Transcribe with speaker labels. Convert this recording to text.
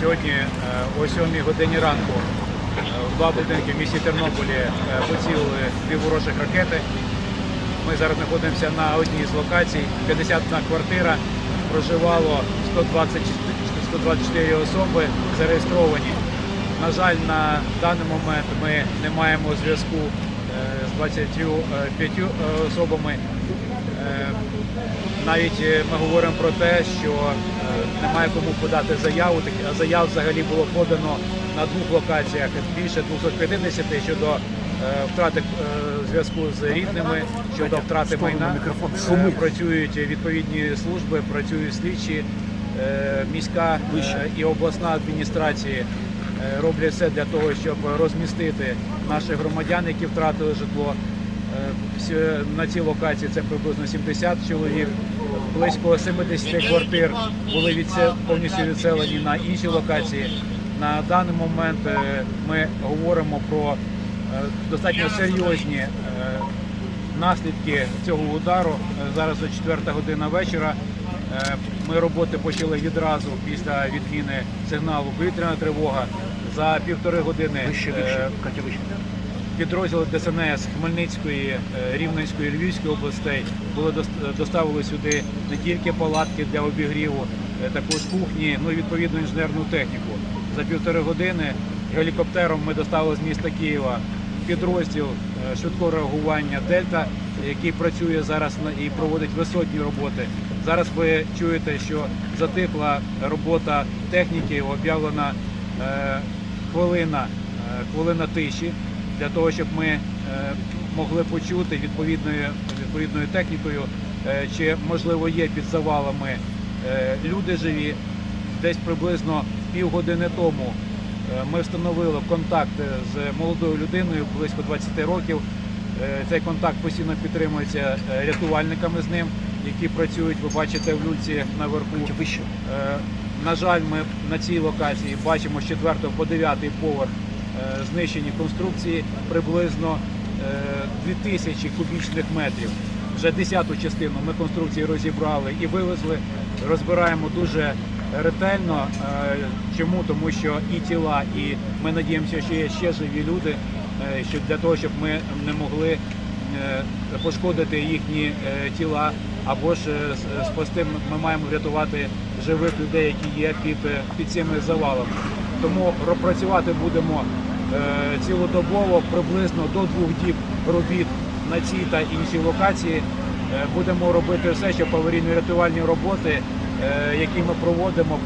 Speaker 1: Сьогодні е, о 7 годині ранку е, два будинки в місті Тернополі е, поцілили дві ворожих ракети. Ми зараз знаходимося на одній з локацій. 51 квартира, проживало 120, 124 особи зареєстровані. На жаль, на даний момент ми не маємо зв'язку 25 е, особами. Е, Навіть е, ми говоримо про те, що е, немає кому подати заяву. А Заяв взагалі було подано на двох локаціях більше 250 щодо е, втрати е, зв'язку з рідними, щодо втрати майна. Е, Працюють відповідні служби, працюють слідчі, е, міська е, і обласна адміністрації е, роблять все для того, щоб розмістити наших громадян, які втратили житло. Е, На цій локації це приблизно 70 чоловік. Близько 70 квартир були відсе- повністю відселені на інші локації. На даний момент е, ми говоримо про е, достатньо серйозні е, наслідки цього удару. Е, Зараз о 4 година вечора. Е, Ми роботи почали відразу після відміни сигналу повітряна тривога. За півтори години е, підрозділи ДСНС Хмельницької, е, Рівненської, Львівської областей були доставили сюди не тільки палатки для обігріву, також кухні, ну і відповідну інженерну техніку. За півтори години гелікоптером ми доставили з міста Києва підрозділ е, швидкого реагування Дельта, який працює зараз і проводить висотні роботи. Зараз ви чуєте, що затихла робота техніки, об'явлена е, хвилина, е, хвилина тиші для того, щоб ми могли почути відповідною відповідною технікою, чи можливо є під завалами люди живі. Десь приблизно півгодини тому ми встановили контакт з молодою людиною близько 20 років. Е, Цей контакт постійно підтримується е, рятувальниками з ним, які працюють. Ви бачите в люльці наверху. Е, На жаль, ми на цій локації бачимо з 4 по 9 поверх е, знищені конструкції приблизно е, 2000 кубічних метрів. Вже десяту частину ми конструкції розібрали і вивезли. Розбираємо дуже ретельно. Е, Чому? Тому що і тіла, і ми надіємося, що є ще живі люди, е, що для того, щоб ми не могли е, пошкодити їхні тіла, або ж спасти ми маємо врятувати живих людей, які є під, під цими завалами. Тому ро- працювати будемо цілодобово, приблизно до двох діб робіт на цій та іншій локації. Будемо робити все, щоб аварійно-рятувальні роботи, які ми проводимо,